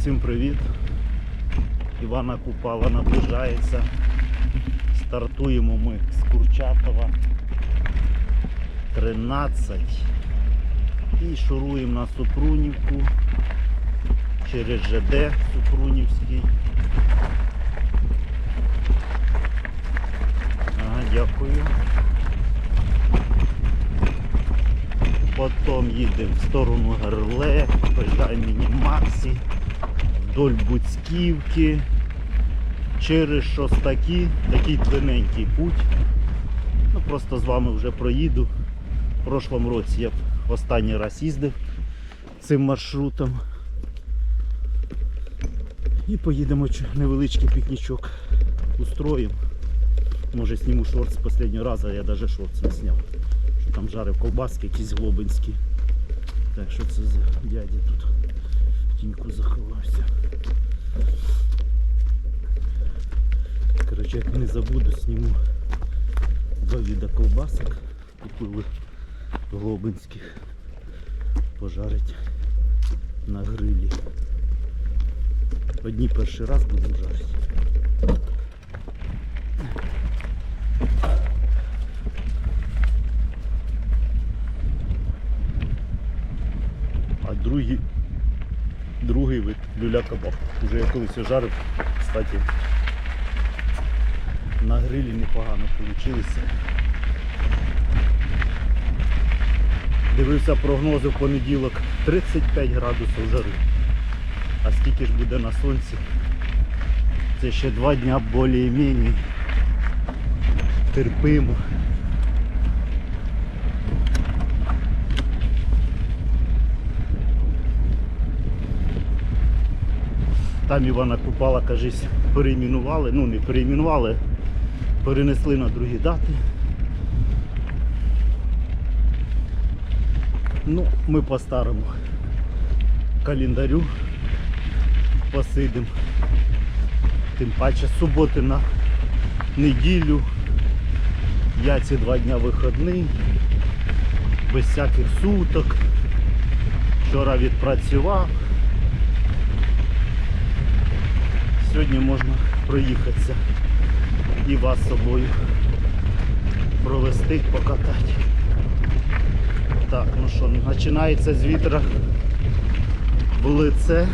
Всім привіт! Івана Купала наближається. Стартуємо ми з Курчатова 13 і шуруємо на Супрунівку через ЖД Супрунівський. Ага, дякую. Потім їдемо в сторону Герле, проїжджаємо Міні-Максі, вдоль Буцьківки, через Шостаки, такий длинненький путь. Ну, просто з вами вже проїду. В прошлому році я останній раз їздив цим маршрутом. І поїдемо невеличкий пікнічок устроїмо. Може зніму шорт з останнього разу, а я навіть шорт не зняв що там жарив ковбаски якісь глобинські. Так, що це за дядя тут тіньку заховався. Коротше, як не забуду, сніму два віда ковбасок. Купили глобинських. Пожарить на грилі. Одні перший раз будемо жарити. Я колись його жарив, кстати, на грилі непогано вийшло. Дивився прогнози в понеділок 35 градусів жари. А скільки ж буде на сонці? Це ще два дня більш-менш терпимо. Там Івана Купала, кажись, перейменували, ну не перейменували, перенесли на другі дати. Ну, ми по старому календарю посидимо. Тим паче суботи на неділю. Я ці два дня вихідний, без всяких суток. Вчора відпрацював. Сьогодні можна проїхатися і вас з собою провести, покатати. Так, ну що, починається з вітра в лице.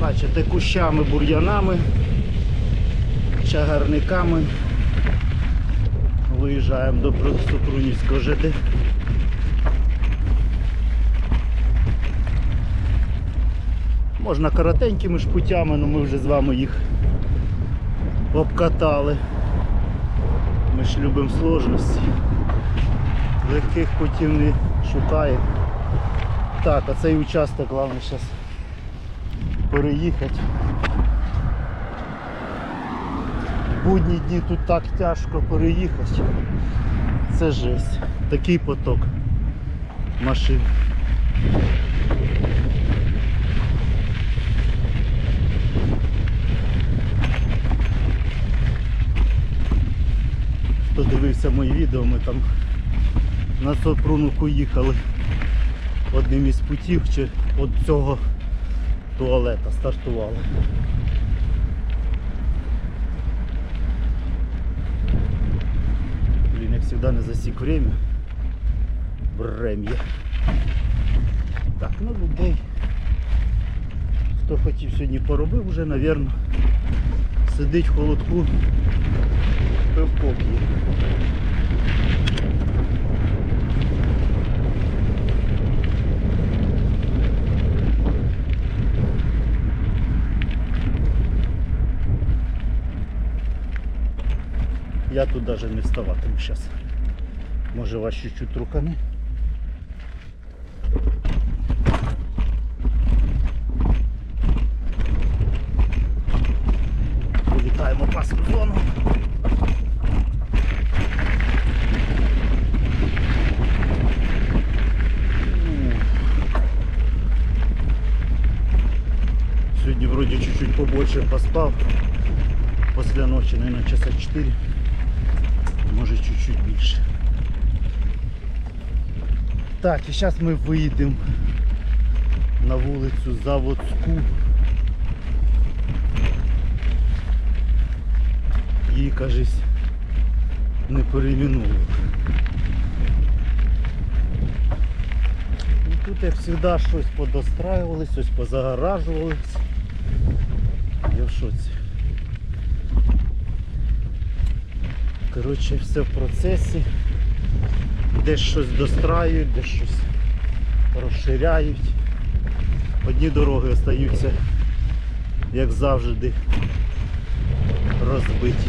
Бачите, кущами, бур'янами, чагарниками. Виїжджаємо до Супрунівського ЖД. Можна коротенькими ж путями, але ми вже з вами їх обкатали. Ми ж любимо сложності. Легких путів не шукаємо. Так, а цей участок головне зараз переїхати. Будні дні тут так тяжко переїхати. Це жесть. Такий поток машин. Хто дивився мої відео, ми там на Сопрунуку їхали одним із путів чи від цього туалета стартували. Блін, як завжди не засік время. Врем'я. Так, ну людей. Хто хотів сьогодні поробив вже, напевно, сидить в холодку пивко п'є. Я тут даже не вставатиму зараз. Може вас чуть-чуть руками. Вилітаємо паску зону. Поспав. Після ночі, наверное, часа 4. Може чуть-чуть більше. Так, і зараз ми вийдемо на вулицю Заводську. Її, кажись, не перейменують. Ну, тут, як завжди, щось подостраювалось, щось позагоражувалось. Шоці. Коротше, все в процесі. Десь щось достраюють, десь щось розширяють. Одні дороги остаються, як завжди, розбиті.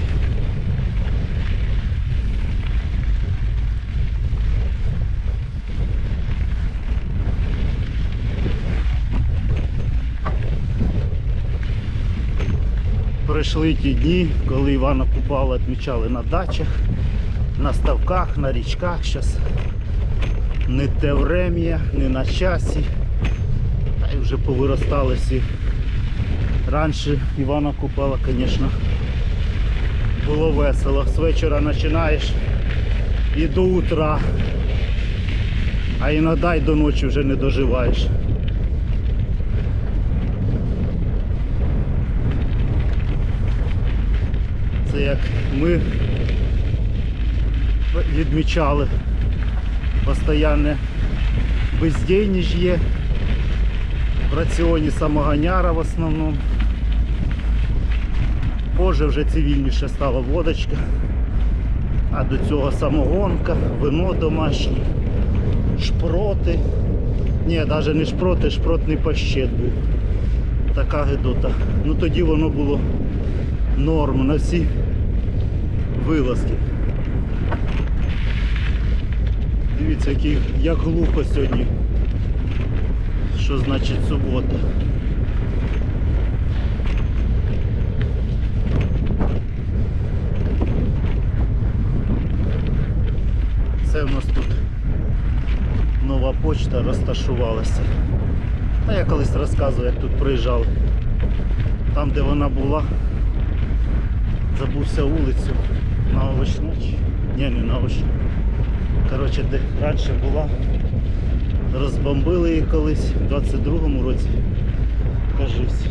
Пройшли ті дні, коли Івана Купала відмічали на дачах, на ставках, на річках. Зараз не те врем'я, не на часі. Та й вже повиростали всі. Раніше Івана Купала, звісно, було весело. З вечора починаєш і до утра. А іноді й до ночі вже не доживаєш. Це як ми відмічали постійне бездійність є. В раціоні самоганяра в основному. Позже вже цивільніше стала водочка. А до цього самогонка, вино домашнє, шпроти. Ні, навіть не шпроти, шпротний пащет був. Така гидота. Ну тоді воно було норм на всі вилазки. Дивіться, який, як глухо сьогодні. Що значить субота? Це в нас тут нова почта розташувалася. Та я колись розказував, як тут приїжджали. Там, де вона була, забувся вулицю на овочнич. Ні, не на овочнич. Коротше, де раніше була. Розбомбили її колись в 22-му році. Кажись.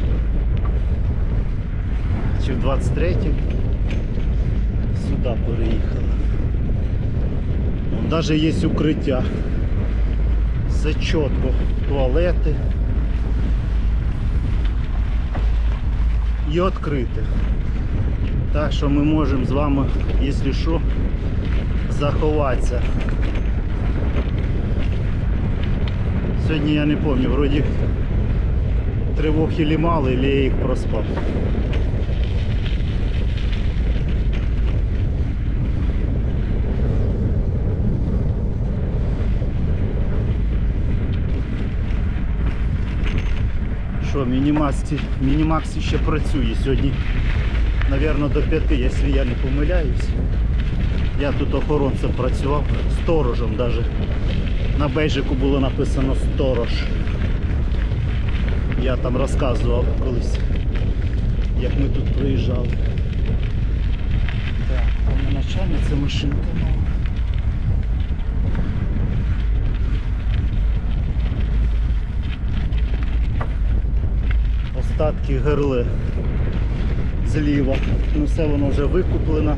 Чи в 23-му сюди переїхала. Вон Навіть є укриття. Все чітко. Туалети. І відкрите. Так що ми можемо з вами, якщо що, заховатися. Сьогодні я не пам'ятаю, вроді тривог і мало, или я їх проспав. Що, мінімаксі ще працює сьогодні, мабуть, до п'яти, якщо я не помиляюсь. Я тут охоронцем працював, сторожем навіть. На бейджику було написано сторож. Я там розказував колись, як ми тут приїжджали. Так, там не начальниця машинка. Остатки герли зліва. Ну все воно вже викуплено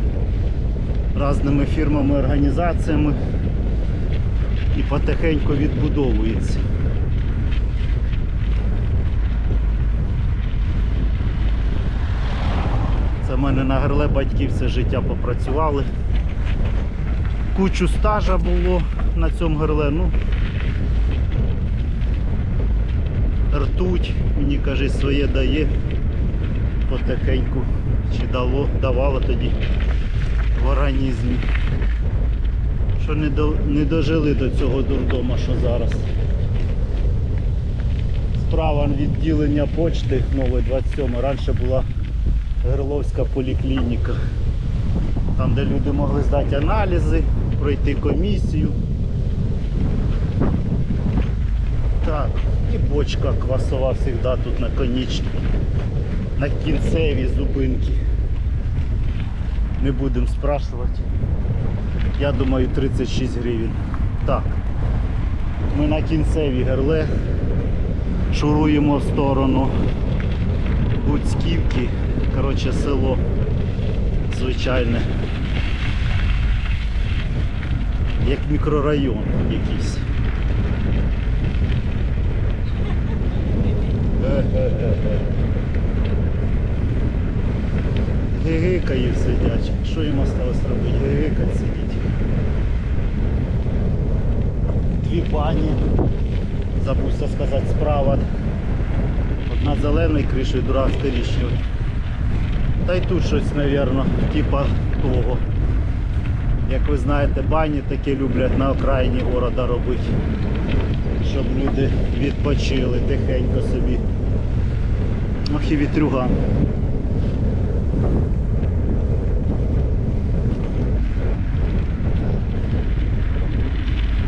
різними фірмами, організаціями і потихеньку відбудовується. Це в мене на герле батьки все життя попрацювали. Кучу стажа було на цьому герле. Ну, ртуть, мені каже, своє дає потихеньку. Чи дало, давало тоді в організмі. Що не, до, не дожили до цього дурдома, що зараз. Справа відділення почти нової 27 раніше була Герловська поліклініка. Там, де люди могли здати аналізи, пройти комісію. Так, і бочка квасова завжди тут на конічній, на кінцевій зупинці. Не будемо спрашувати. Я думаю 36 гривень. Так. Ми на кінцевій герле шуруємо в сторону Буцьківки. Коротше, село звичайне. Як мікрорайон якийсь. Е-е-е-е. Гигикають сидять. Що їм осталось робити? Гигикать сидіть. Дві пані. Забувся сказати справа. Одна зеленою кришею, друга з коричневою. Та й тут щось, мабуть, типа того. Як ви знаєте, бані такі люблять на окраїні города робити. Щоб люди відпочили тихенько собі. Ох і вітрюга.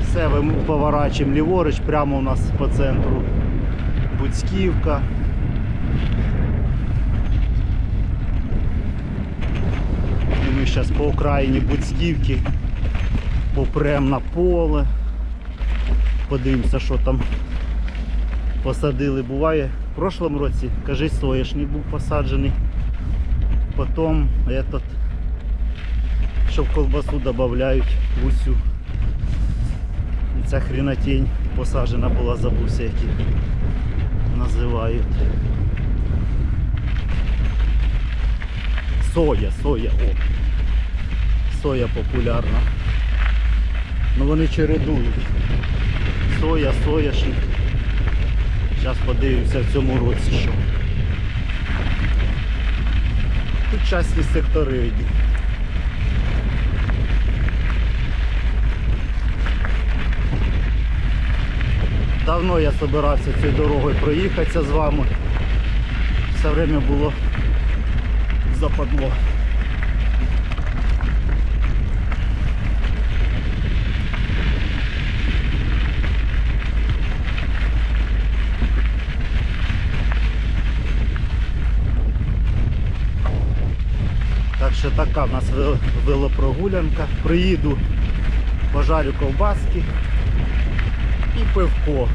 Все, ми поворачуємо ліворуч, прямо у нас по центру Буцьківка. І ми зараз по окраїні Буцьківки попрем на поле. Подивимося, що там посадили. Буває в прошлому році, кажись, соєшник був посаджений. Потім этот, що в колбасу додають в усю. І ця хренотень посаджена була, забувся, які називають. Соя, соя, о. Соя популярна. Ну вони чередують. Соя, сояшник. Зараз подивимося в цьому році що. Тут частні сектори йдуть. Давно я збирався цією дорогою проїхатися з вами. Все время було западло. Так що така в нас велопрогулянка. Приїду, пожарю ковбаски і пивко.